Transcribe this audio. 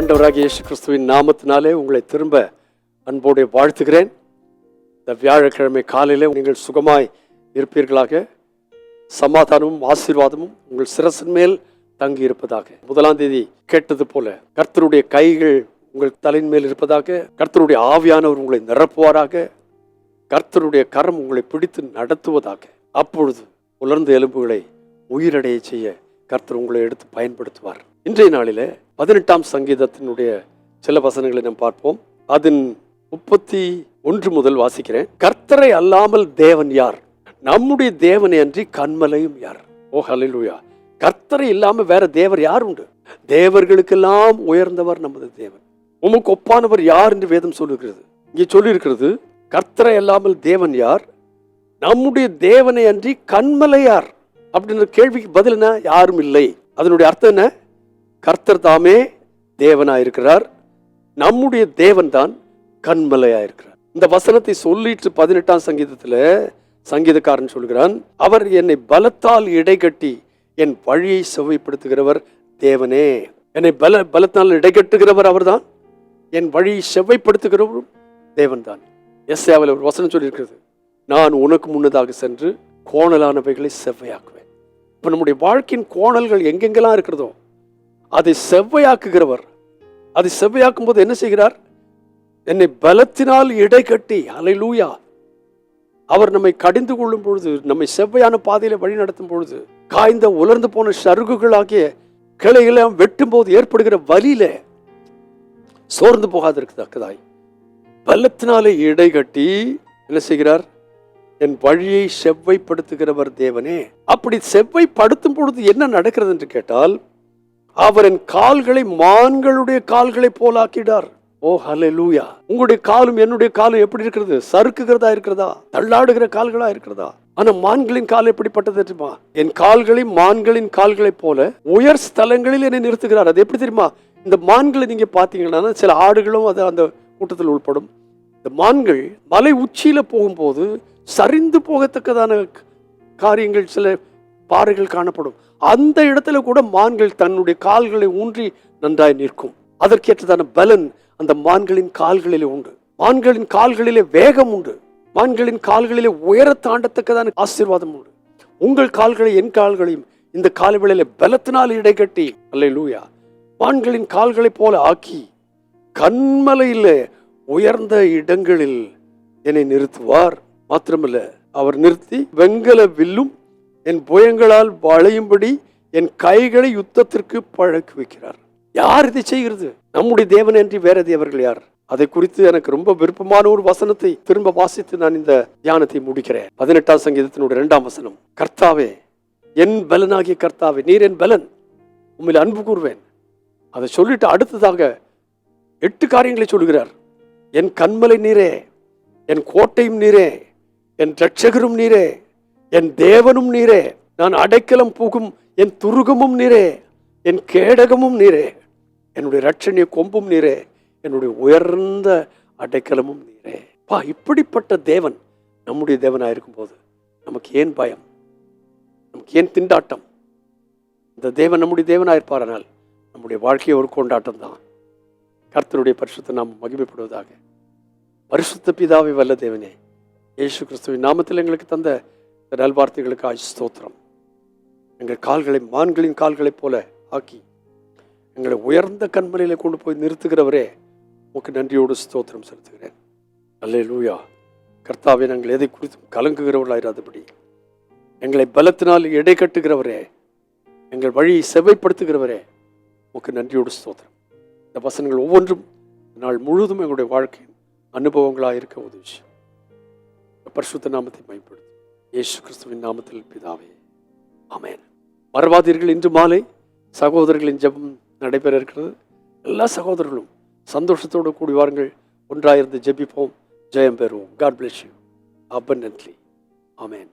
ஆண்டவராக இயேசு கிறிஸ்துவின் நாமத்தினாலே உங்களை திரும்ப அன்போடு வாழ்த்துகிறேன். இந்த வியாழக்கிழமை காலையிலே நீங்கள் சுகமாய் இருப்பீர்களாக. சமாதானமும் ஆசீர்வாதமும் உங்கள் சிரசின் மேல் தங்கி இருப்பதாக. முதலாம் தேதி கேட்டது போல கர்த்தருடைய கைகள் உங்கள் தலையின் மேல் இருப்பதாக கர்த்தருடைய ஆவியானவர் உங்களை நிரப்புவாராக. கர்த்தருடைய கரம் உங்களை பிடித்து நடத்துவதாக. அப்பொழுது உலர்ந்த எலும்புகளை உயிரடைய செய்ய கர்த்தர் உங்களை எடுத்து பயன்படுத்துவார். இன்றைய நாளிலே பதினெட்டாம் சங்கீதத்தினுடைய சில வசனங்களை நாம் பார்ப்போம். அதன் முப்பத்தி ஒன்று முதல் வாசிக்கிறேன். கர்த்தரை அல்லாமல் தேவன் யார்? நம்முடைய தேவனை அன்றி கண்மலையும் யார்? ஓ ஹalleluya. கர்த்தரை இல்லாமல் வேற தேவர் யார் உண்டு? தேவர்களுக்கெல்லாம் உயர்ந்தவர் நமது தேவன். உமக்கு ஒப்பானவர் யார் என்று வேதம் சொல்லுகிறது. இங்கே சொல்லியிருக்கிறது கர்த்தரை அல்லாமல் தேவன் யார்? நம்முடைய தேவனை அன்றி கண்மலை யார்? அப்படின்ற கேள்விக்கு பதில் என்ன? யாரும் இல்லை. அதனுடைய அர்த்தம் என்ன? கர்த்தர் தாமே தேவனாயிருக்கிறார். நம்முடைய தேவன் தான் கண்மலையாயிருக்கிறார். இந்த வசனத்தை சொல்லிட்டு பதினெட்டாம் சங்கீதத்தில் சங்கீதக்காரன் சொல்கிறான் அவர் என்னை பலத்தால் இடைகட்டி என் வழியை செவ்வைப்படுத்துகிறவர் தேவனே. என்னை பல பலத்தால் இடைகட்டுகிறவர் அவர்தான். என் வழியை செவ்வைப்படுத்துகிறவரும் தேவன்தான். எஸ்ஏவில் ஒரு வசனம் சொல்லியிருக்கிறது நான் உனக்கு முன்னதாக சென்று கோணலானவைகளை செவ்வையாக்குவேன். இப்போ நம்முடைய வாழ்க்கையின் கோணல்கள் எங்கெங்கெல்லாம் இருக்கிறதோ அதை செவ்வையாக்குகிறவர். அதை செவ்வையாக்கும் போது என்ன செய்கிறார்? என்னை பலத்தினால் இடை கட்டி அலைலூயா அவர் நம்மை கடிந்து கொள்ளும் பொழுது நம்மை செவ்வையான பாதையில வழி நடத்தும் பொழுது காய்ந்த உலர்ந்து போன சருகுகளாகிய கிளைகளை வெட்டும் போது ஏற்படுகிற வலியில சோர்ந்து போகாதிருக்கத்தக்கதாய். பலத்தினாலே இடை கட்டி என்ன செய்கிறார்? என் வழியை செவ்வைப்படுத்துகிறவர் தேவனே. அப்படி செவ்வைப்படுத்தும் பொழுது என்ன நடக்கிறது என்று கேட்டால் அவர் என் கால்களை மான்களுடைய கால்களை போலாக்கிடார் ஓ ஹalleluya. உங்களுடைய காலும் என்னுடைய காலும் எப்படி இருக்கிறது? சறுக்குகிறதா இருக்கிறதா? தள்ளாடுகிற கால்களா இருக்கிறதா? ஆனா மான்களின் கால் எப்படிப்பட்டது தெரியுமா? என் கால்களை மான்களின் கால்களைப் போல உயர் ஸ்தலங்களில் என்னை நிறுத்துகிறார். அது எப்படி தெரியுமா? இந்த மான்களை நீங்க பாத்தீங்கன்னா சில ஆடுகளும் அது அந்த கூட்டத்தில் உள்படும். இந்த மான்கள் மலை உச்சியில போகும்போது சரிந்து போகத்தக்கதான காரியங்கள் சில பாறைகள் காணப்படும். அந்த இடத்துல கூட மான்கள் தன்னுடைய கால்களை ஊன்றி நன்றாய் நிற்கும். அதற்கேற்றதான பலன் அந்த மான்களின் கால்களிலே உண்டு. மான்களின் கால்களிலே வேகம் உண்டு. மான்களின் கால்களிலே உயர தாண்டத்தக்கதான ஆசீர்வாதம் உண்டு. உங்கள் கால்களை என் கால்களையும் இந்த கால்களிலே பலத்தினால் இடைகட்டி. அல்ல லூயா மான்களின் கால்களைப் போல ஆக்கி கண்மலையில் உயர்ந்த இடங்களில் என்னை நிறுத்துவார். மாத்திரமல்ல அவர் நிறுத்தி வெங்கல வில்லும் என் புயங்களால் வளையும்படி என் கைகளை யுத்தத்திற்கு பழக்கி வைக்கிறார். யார் இதை செய்கிறது? நம்முடைய தேவன் என்று வேற தேவர்கள் யார்? அதை குறித்து எனக்கு ரொம்ப விருப்பமான ஒரு வசனத்தை திரும்ப வாசித்து நான் இந்த தியானத்தை முடிக்கிறேன். பதினெட்டாம் சங்கீதத்தினுடைய இரண்டாம் வசனம். கர்த்தாவே என் பலனாகிய கர்த்தாவே நீர் என் பலன். உண்மையில் அன்பு கூறுவேன் அதை சொல்லிட்டு அடுத்ததாக எட்டு காரியங்களை சொல்கிறார். என் கண்மலை நீரே என் கோட்டையும் நீரே என் ரட்சகரும் நீரே என் தேவனும் நீரே. நான் அடைக்கலம் போகும் என் துருகமும் நீரே. என் கேடகமும் நீரே. என்னுடைய ரட்சணிய கொம்பும் நீரே. என்னுடைய உயர்ந்த அடைக்கலமும் நீரே. பா இப்படிப்பட்ட தேவன் நம்முடைய தேவனாக இருக்கும்போது நமக்கு ஏன் பயம்? நமக்கு ஏன் திண்டாட்டம்? இந்த தேவன் நம்முடைய தேவனாக இருப்பாரானால் நம்முடைய வாழ்க்கையை ஒரு கொண்டாட்டம் தான். கர்த்தருடைய பரிசுத்தை நாம் மகிமைப்படுவதாக. பரிசுத்த பிதாவை வல்ல தேவனே இயேசு கிறிஸ்துவின் நாமத்தில் எங்களுக்கு தந்த நல்வார்த்தைகளுக்கு ஆய் ஸ்தோத்திரம். எங்கள் கால்களை மான்களின் கால்களைப் போல ஆக்கி எங்களை உயர்ந்த கண்மலையில கொண்டு போய் நிறுத்துகிறவரே உமக்கு நன்றியோடு ஸ்தோத்திரம் செலுத்துகிறேன். அல்லே லூயா கர்த்தாவை நாங்கள் எதை குறித்தும் கலங்குகிறவர்களாயிராதபடி எங்களை பலத்தினால் எடை கட்டுகிறவரே எங்கள் வழியை செவ்வைப்படுத்துகிறவரே உமக்கு நன்றியோடு ஸ்தோத்திரம். இந்த வசனங்கள் ஒவ்வொன்றும் நாள் முழுவதும் எங்களுடைய வாழ்க்கையின் அனுபவங்களாக இருக்க உதவி பரிசுத்த நாமத்தை பயன்படுத்தும் இயேசு கிறிஸ்துவின் நாமத்தில் பிதாவே அமேன் மறவாதீர்கள் இன்று மாலை சகோதரர்களின் ஜெபம் நடைபெற இருக்கிறது. எல்லா சகோதரர்களும் சந்தோஷத்தோடு கூடி வாருங்கள். ஒன்றாயிருந்து ஜெபிப்போம். ஜெயம் பெறுவோம். God bless you abundantly amen